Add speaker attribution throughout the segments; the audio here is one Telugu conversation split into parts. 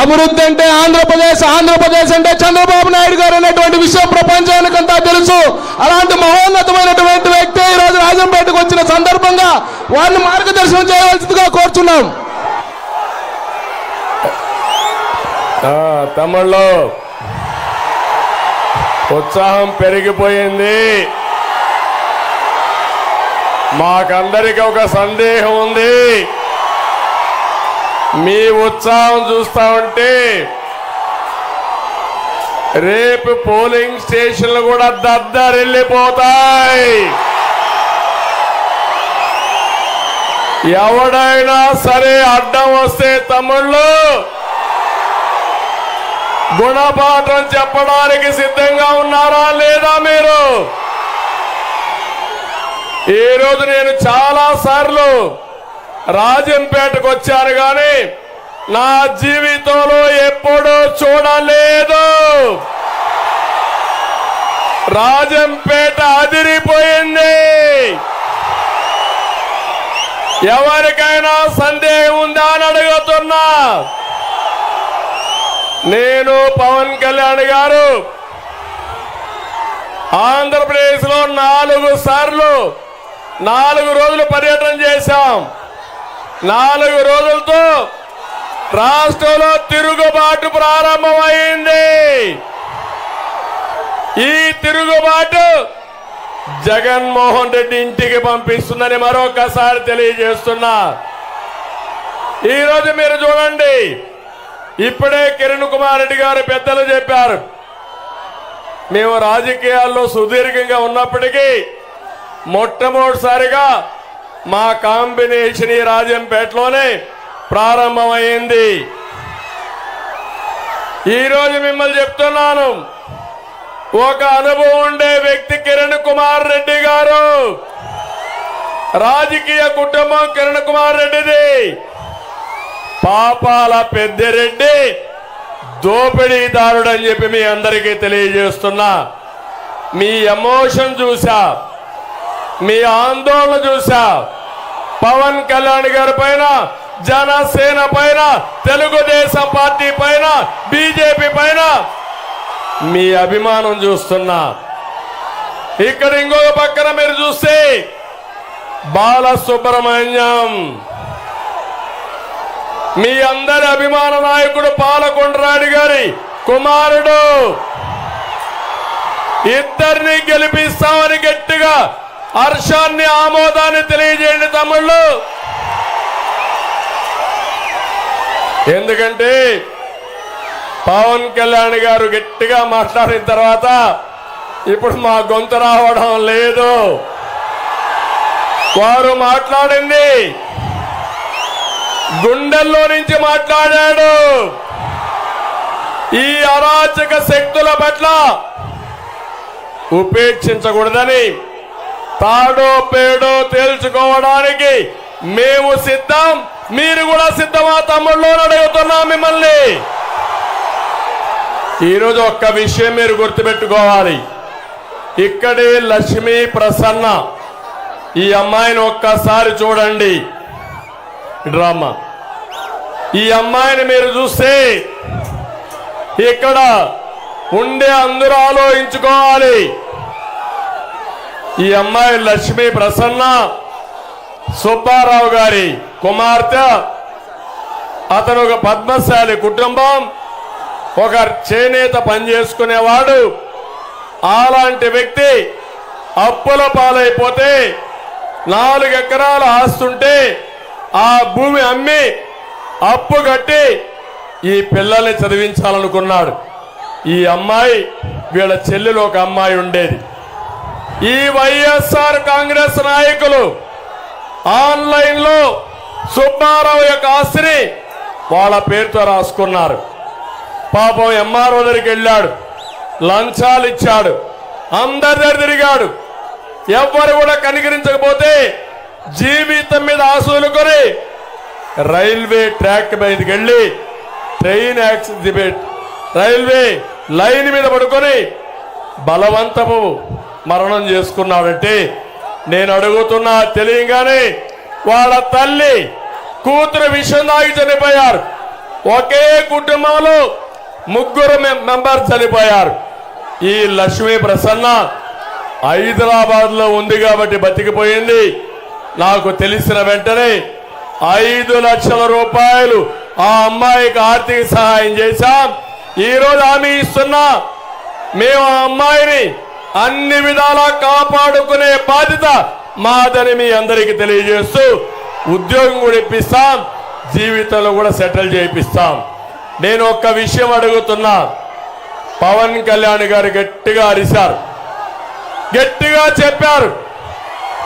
Speaker 1: అభివృద్ధి అంటే ఆంధ్రప్రదేశ్ ఆంధ్రప్రదేశ్ అంటే చంద్రబాబు నాయుడు గారు అనేటువంటి విషయం ప్రపంచానికంతా తెలుసు. అలాంటి మహోన్నతమైనటువంటి వ్యక్తి ఈరోజు రోజు రాజంపేటకు వచ్చిన సందర్భంగా వారిని మార్గదర్శనం చేయవలసిందిగా కోరుచున్నాం.
Speaker 2: ఆ, ఉత్సాహం పెరిగిపోయింది. మాకందరికి ఒక సందేహం ఉంది. మీ ఉత్సాహం చూస్తా ఉంటే రేపు పోలింగ్ స్టేషన్లు కూడా దద్దరిల్లిపోతాయి. ఎవడైనా సరే అడ్డం వస్తే తమ్ముళ్ళు గుణపాఠం చెప్పడానికి సిద్ధంగా ఉన్నారా లేదా మీరు? ఈ రోజు నేను చాలా సార్లు రాజంపేటకు వచ్చాను కానీ నా జీవితంలో ఎప్పుడూ చూడలేదు. రాజంపేట అదిరిపోయింది. ఎవరికైనా సందేహం ఉందా అని అడుగుతున్నా. నేను పవన్ కళ్యాణ్ గారు ఆంధ్రప్రదేశ్లో నాలుగు సార్లు నాలుగు రోజులు పర్యటన చేశాం. నాలుగు రోజులతో రాష్ట్రంలో తిరుగుబాటు ప్రారంభమైంది. ఈ తిరుగుబాటు జగన్మోహన్ రెడ్డి ఇంటికి పంపిస్తుందని మరొకసారి తెలియజేస్తున్నా. ఈరోజు మీరు చూడండి ఇప్పుడే కిరణ్ కుమార్ రెడ్డి గారు పెద్దలు చెప్పారు. మేము రాజకీయాల్లో సుదీర్ఘంగా ఉన్నప్పటికీ మొట్టమొదటిసారిగా మా కాంబినేషన్ ఈ రాజంపేటలోనే ప్రారంభమైంది. ఈరోజు మిమ్మల్ని చెప్తున్నాను ఒక అనుభవం ఉండే వ్యక్తి కిరణ్ కుమార్ రెడ్డి గారు. రాజకీయ కుటుంబం కిరణ్ కుమార్ రెడ్డిది. పాపాల పెద్దిరెడ్డి దోపిడీదారుడు అని చెప్పి మీ అందరికీ తెలియజేస్తున్నా. మీ ఎమోషన్ చూసా మీ ఆందోళన చూసా పవన్ కళ్యాణ్ గారి పైన జనసేన పైన తెలుగుదేశం పార్టీ పైన బీజేపీ పైన మీ అభిమానం చూస్తున్నా. ఇక్కడ ఇంకొక పక్కన మీరు చూస్తే బాలసుబ్రహ్మణ్యం. మీ అందరి అభిమాన నాయకుడు పాలకొండరాడి గారి కుమారుడు. ఇద్దరిని గెలిపిస్తామని గట్టిగా హర్షాన్ని ఆమోదాన్ని తెలియజేయండి తమ్ముళ్ళు. ఎందుకంటే పవన్ కళ్యాణ్ గారు గట్టిగా మాట్లాడిన తర్వాత ఇప్పుడు మా గొంతు రావడం లేదు. వారు మాట్లాడింది. గుండెల్లో నుంచి మాట్లాడాడు. ఈ అరాచక శక్తుల పట్ల ఉపేక్షించకూడదని తాడో పేడో తేల్చుకోవడానికి మేము సిద్ధం. మీరు కూడా సిద్ధమా తమ్ముళ్ళు అడుగుతున్నాం మిమ్మల్ని. ఈరోజు ఒక్క విషయం మీరు గుర్తుపెట్టుకోవాలి. ఇక్కడే లక్ష్మీ ప్రసన్న. ఈ అమ్మాయిని ఒక్కసారి చూడండి. డ్రామా. ఈ అమ్మాయిని మీరు చూస్తే ఇక్కడ ఉండే అందరూ ఆలోచించుకోవాలి. ఈ అమ్మాయి లక్ష్మీ ప్రసన్న సుబ్బారావు గారి కుమార్తె. అతను ఒక పద్మశాలి కుటుంబం. ఒక చేనేత పనిచేసుకునేవాడు. అలాంటి వ్యక్తి అప్పుల పాలైపోతే నాలుగు ఎకరాల ఆస్తుంటే ఆ భూమి అమ్మి అప్పు కట్టి ఈ పిల్లల్ని చదివించాలనుకున్నాడు. ఈ అమ్మాయి వీళ్ళ చెల్లెలు ఒక అమ్మాయి ఉండేది. ఈ వైఎస్ఆర్ కాంగ్రెస్ నాయకులు ఆన్లైన్లో సుబ్బారావు యొక్క ఆస్తిని వాళ్ళ పేరుతో రాసుకున్నారు. పాపం ఎంఆర్ఓ దగ్గరికి వెళ్ళాడు. లంచాలు ఇచ్చాడు. అందరి దగ్గర తిరిగాడు. ఎవ్వరు కూడా కనికరించకపోతే జీవితం మీద ఆశలుకొని రైల్వే ట్రాక్ మీదకి వెళ్ళి ట్రైన్ యాక్సిడెంట్ రైల్వే లైన్ మీద పడుకొని బలవంతము మరణం చేసుకున్నాడంటే నేను అడుగుతున్నా తెలియగానే వాళ్ళ తల్లి కూతురు విషయం దాగి చనిపోయారు. ఒకే కుటుంబంలో ముగ్గురు మెంబర్ చనిపోయారు. ఈ లక్ష్మీ ప్రసన్న హైదరాబాద్లో ఉంది కాబట్టి బతికిపోయింది. నాకు తెలిసిన వెంటనే ఐదు లక్షల రూపాయలు ఆ అమ్మాయికి ఆర్థిక సహాయం చేశాం. ఈరోజు హామీ ఇస్తున్నా. మేము ఆ అమ్మాయిని అన్ని విధాలా కాపాడుకునే బాధ్యత మాదని మీ అందరికీ తెలియజేస్తూ ఉద్యోగం కూడా ఇప్పిస్తాం జీవితంలో కూడా సెటిల్ చేయిస్తాం. నేను ఒక్క విషయం అడుగుతున్నా. పవన్ కళ్యాణ్ గారు గట్టిగా అరిశారు. గట్టిగా చెప్పారు.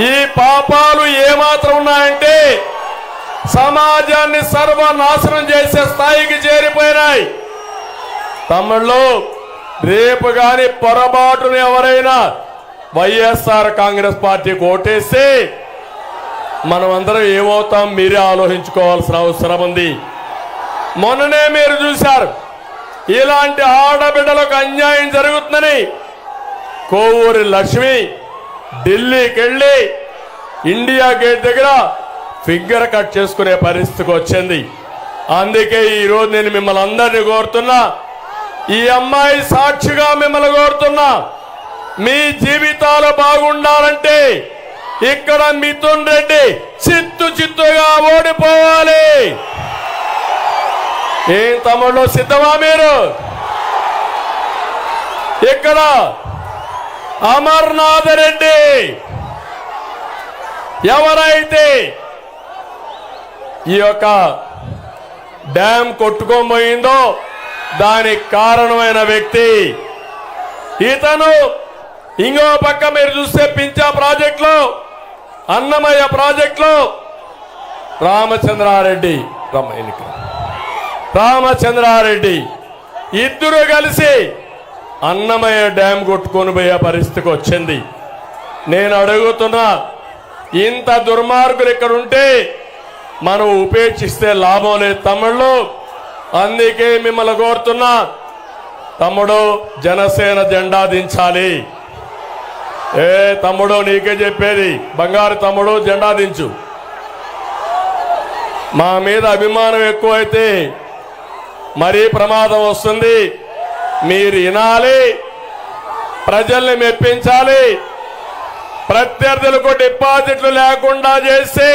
Speaker 2: ఈ పాపాలు ఏమాత్రం ఉన్నాయంటే సమాజాన్ని సర్వనాశనం చేసే స్థాయికి చేరిపోయినాయి. తమిళ్ళో రేపు గాని పొరపాటున ఎవరైనా వైఎస్ఆర్ కాంగ్రెస్ పార్టీకి ఓటేసి మనం అందరం ఏమవుతాం మీరే ఆలోచించుకోవాల్సిన అవసరం ఉంది. మొన్ననే మీరు చూశారు ఇలాంటి ఆడబిడ్డలకు అన్యాయం జరుగుతుందని కోవూరి లక్ష్మి ఢిల్లీకి వెళ్ళి ఇండియా గేట్ దగ్గర ఫింగర్ కట్ చేసుకునే పరిస్థితికి వచ్చింది. అందుకే ఈరోజు నేను మిమ్మల్ని అందరినీ కోరుతున్నా ఈ అమ్మాయి సాక్షిగా మిమ్మల్ని కోరుతున్నా. మీ జీవితాలు బాగుండాలంటే ఇక్కడ మిథున్ రెడ్డి చిత్తు చిత్తుగా ఓడిపోవాలి. ఏం తమ్ముళ్ళు సిద్ధమా మీరు? ఇక్కడ అమర్నాథ్ రెడ్డి. ఎవరైతే ఈ యొక్క డ్యామ్ కొట్టుకోబోయిందో దానికి కారణమైన వ్యక్తి. ఇతను ఇంకో పక్క మీరు చూస్తే పించా ప్రాజెక్టులో అన్నమయ్య ప్రాజెక్టులో రామచంద్రారెడ్డి రమ్మయ్యనికి రామచంద్రారెడ్డి ఇద్దరు కలిసి అన్నమయ్య డ్యామ్ కొట్టుకొని పోయే పరిస్థితికి వచ్చింది. నేను అడుగుతున్నా ఇంత దుర్మార్గులు ఇక్కడ ఉంటే మనం ఉపేక్షిస్తే లాభం లేదు తమ్ముళ్ళు. అందుకే మిమ్మల్ని కోరుతున్నా తమ్ముడు జనసేన జెండా దించాలి. ఏ తమ్ముడు నీకే చెప్పేది బంగారు తమ్ముడు జెండా దించు. మా మీద అభిమానం ఎక్కువైతే మరీ ప్రమాదం వస్తుంది. మీరు వినాలి ప్రజల్ని మెప్పించాలి ప్రత్యర్థులకు డిపాజిట్లు లేకుండా చేసి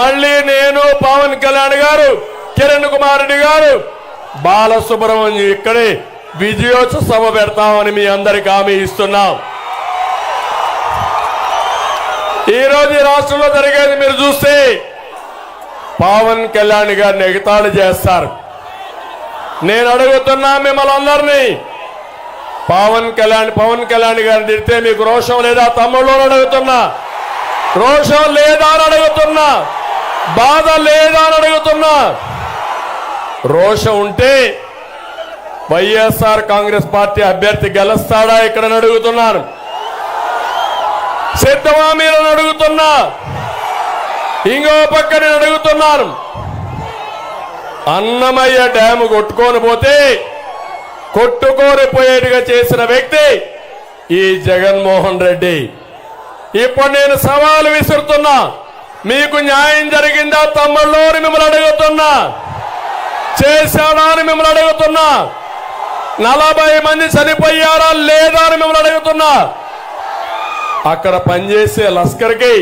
Speaker 2: మళ్ళీ నేను పవన్ కళ్యాణ్ గారు కిరణ్ కుమార్ రెడ్డి గారు. బాలసుబ్రహ్మణ్యం ఇక్కడే విజయోత్సవ పెడతామని మీ అందరికి హామీ ఇస్తున్నాం. ఈ రోజు ఈ రాష్ట్రంలో జరిగేది మీరు చూస్తే పవన్ కళ్యాణ్ గారిని ఎగతాళి చేస్తారు. నేను అడుగుతున్నా మిమ్మల్ని అందరినీ పవన్ కళ్యాణ్ పవన్ కళ్యాణ్ గారిని తిడితే మీకు రోషం లేదా? తమ్ముళ్ళు అడుగుతున్నా. రోషం లేదా అని అడుగుతున్నా. బాధ లేదా అని అడుగుతున్నా. రోషం ఉంటే వైఎస్ఆర్ కాంగ్రెస్ పార్టీ అభ్యర్థి గెలుస్తాడా ఇక్కడ అడుగుతున్నాను సిద్ధమా మీరు అడుగుతున్నా. ఇంకో పక్క నేను అడుగుతున్నాను అన్నమయ్య డ్యాము కొట్టుకొని పోతే కొట్టుకోనిపోయేట్టుగా చేసిన వ్యక్తి ఈ జగన్మోహన్ రెడ్డి. ఇప్పుడు నేను సవాలు విసురుతున్నా. మీకు న్యాయం జరిగిందా తమ్ముళ్ళు మిమ్మల్ని అడుగుతున్నా. చేశాడా అని మిమ్మల్ని అడుగుతున్నా. నలభై మంది చనిపోయారా లేదా అని మిమ్మల్ని అడుగుతున్నా. అక్కడ పనిచేసే లస్కర్కి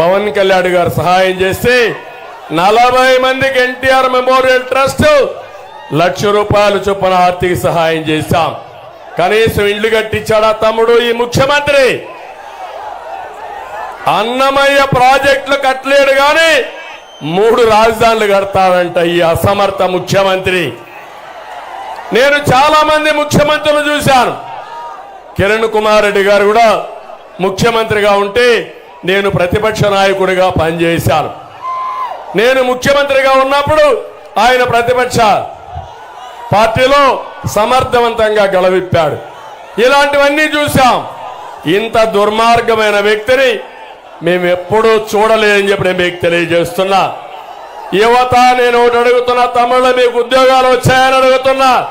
Speaker 2: పవన్ కళ్యాణ్ గారు సహాయం చేస్తే నలభై మందికి ఎన్టీఆర్ మెమోరియల్ ట్రస్ట్ లక్ష రూపాయలు చొప్పున ఆర్థిక సహాయం చేశాం. కనీసం ఇల్లు కట్టించాడా తమ్ముడు ఈ ముఖ్యమంత్రి? అన్నమయ్య ప్రాజెక్టులు కట్టలేడు కానీ మూడు రాజధానులు కడతాడంట ఈ అసమర్థ ముఖ్యమంత్రి. నేను చాలా మంది ముఖ్యమంత్రులు చూశాను. కిరణ్ కుమార్ రెడ్డి గారు కూడా ముఖ్యమంత్రిగా ఉంటే నేను ప్రతిపక్ష నాయకుడిగా పనిచేశాను. నేను ముఖ్యమంత్రిగా ఉన్నప్పుడు ఆయన ప్రతిపక్ష పార్టీలో సమర్థవంతంగా గెలవిప్పాడు. ఇలాంటివన్నీ చూశాం. ఇంత దుర్మార్గమైన వ్యక్తిని మేము ఎప్పుడూ చూడలేదని చెప్పి నేను మీకు తెలియజేస్తున్నా. యువత నేను ఒకటి అడుగుతున్నా తమిళ మీకు ఉద్యోగాలు వచ్చాయని అడుగుతున్నా.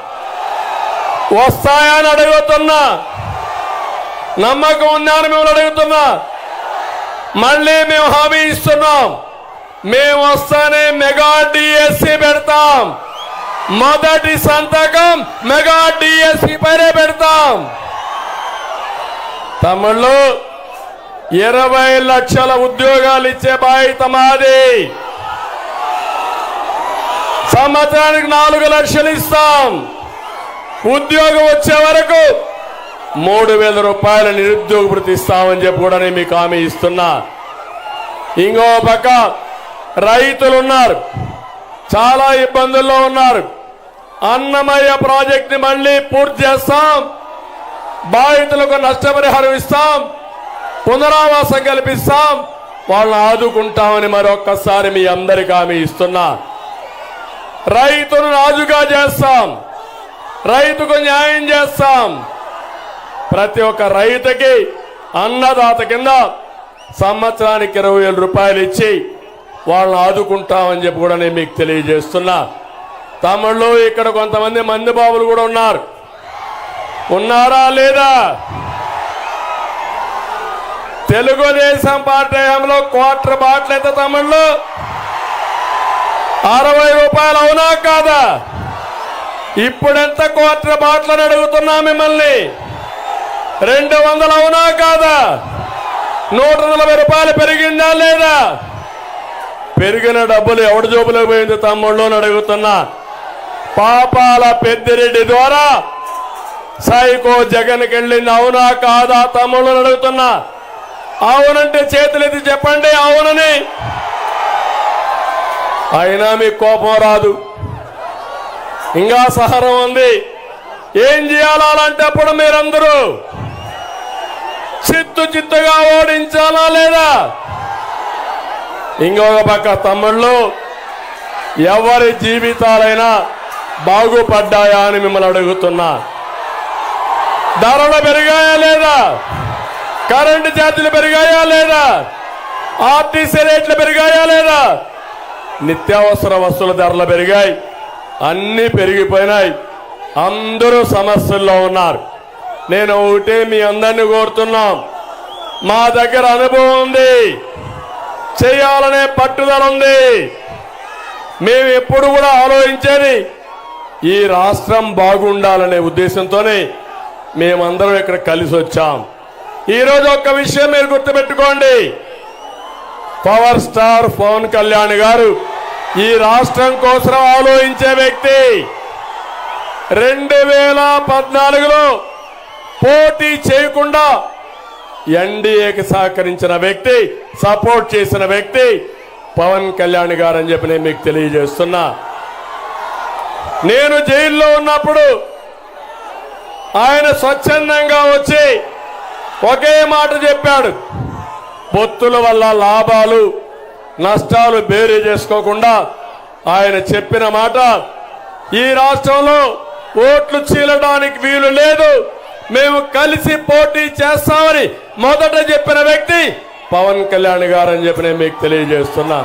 Speaker 2: వస్తాయని అడుగుతున్నా. నమ్మకం ఉందా అని మిమ్మల్ని అడుగుతున్నా. మళ్ళీ మేము హామీ ఇస్తున్నాం. మేము వస్తానే మెగా డిఎస్సి పెడతాం. మొదటి సంతకం మెగా డిఎస్సి పైనే పెడతాం. తమిళ్ళు ఇరవై లక్షల ఉద్యోగాలు ఇచ్చే బాధ్యత మాది. సంవత్సరానికి నాలుగు లక్షలు ఇస్తాం. ఉద్యోగం వచ్చే వరకు మూడు వేల రూపాయల నిరుద్యోగ భృతి ఇస్తామని చెప్పి కూడా నేను మీకు హామీ ఇస్తున్నా. ఇంకో పక్క రైతులు ఉన్నారు. చాలా ఇబ్బందుల్లో ఉన్నారు. అన్నమయ్య ప్రాజెక్ట్ని మళ్ళీ పూర్తి చేస్తాం. బాధితులకు నష్టపరిహారం ఇస్తాం. పునరావాసం కల్పిస్తాం. వాళ్ళని ఆదుకుంటామని మరొక్కసారి మీ అందరికీ హామీ ఇస్తున్నా. రైతును రాజుగా చేస్తాం. రైతుకు న్యాయం చేస్తాం. ప్రతి ఒక్క రైతుకి అన్నదాత కింద సంవత్సరానికి ఇరవై వేల రూపాయలు ఇచ్చి వాళ్ళని ఆదుకుంటామని చెప్పి కూడా నేను మీకు తెలియజేస్తున్నా. తమిళ్ళు ఇక్కడ కొంతమంది మంది బాబులు కూడా ఉన్నారు. ఉన్నారా లేదా? తెలుగుదేశం పార్టీ హయాంలో క్వార్టర్ బాటిల్ ఎంత తమిళ్ళు అరవై రూపాయలు అవునా కాదా? ఇప్పుడెంత క్వార్టర్ బాటిల్ అడుగుతున్నా మిమ్మల్ని? రెండు వందలు అవునా కాదా? నూట నలభై రూపాయలు పెరిగిందా లేదా? పెరిగిన డబ్బులు ఎవడి జోబులో పోయింది తమ్ముళ్ళు అని అడుగుతున్నా. పాపాల పెద్దిరెడ్డి ద్వారా సైకో జగన్కి వెళ్ళింది అవునా కాదా తమ్ముళ్ళు అడుగుతున్నా. అవునంటే చేతులెత్తి చెప్పండి అవునని. అయినా మీకు కోపం రాదు. ఇంకా సహనం ఉంది. ఏం చేయాలా అలాంటప్పుడు మీరందరూ చిత్తు చిత్తుగా ఓడించాలా లేదా? ఇంకొక పక్క తమ్ముళ్ళు ఎవరి జీవితాలైనా బాగుపడ్డాయా అని మిమ్మల్ని అడుగుతున్నా. ధరలు పెరిగాయా లేదా? కరెంటు ఛార్జీలు పెరిగాయా లేదా? ఆర్టీసీ రేట్లు పెరిగాయా లేదా? నిత్యావసర వస్తువుల ధరలు పెరిగాయి. అన్నీ పెరిగిపోయినాయి. అందరూ సమస్యల్లో ఉన్నారు. నేను ఒకటే మీ అందరినీ కోరుతున్నాం. మా దగ్గర అనుభవం ఉంది. చేయాలనే పట్టుదల ఉంది. మేము ఎప్పుడు కూడా ఆలోచించేది ఈ రాష్ట్రం బాగుండాలనే ఉద్దేశంతోనే మేమందరం ఇక్కడ కలిసి వచ్చాం ఈరోజు ఒక్క విషయం మీరు గుర్తుపెట్టుకోండి. పవర్ స్టార్ పవన్ కళ్యాణ్ గారు ఈ రాష్ట్రం కోసం ఆలోచించే వ్యక్తి. రెండు వేల పద్నాలుగులో పోటీ చేయకుండా ఎన్డీఏకి సహకరించిన వ్యక్తి సపోర్ట్ చేసిన వ్యక్తి పవన్ కళ్యాణ్ గారు అని చెప్పి నేను మీకు తెలియజేస్తున్నా. నేను జైల్లో ఉన్నప్పుడు ఆయన స్వచ్ఛందంగా వచ్చి ఒకే మాట చెప్పాడు. పొత్తుల వల్ల లాభాలు నష్టాలు బేరీ చేసుకోకుండా ఆయన చెప్పిన మాట ఈ రాష్ట్రంలో ఓట్లు చీలడానికి వీలు లేదు. మేము కలిసి పోటీ చేస్తామని మొదట చెప్పిన వ్యక్తి పవన్ కళ్యాణ్ గారు అని చెప్పి నేను మీకు తెలియజేస్తున్నా.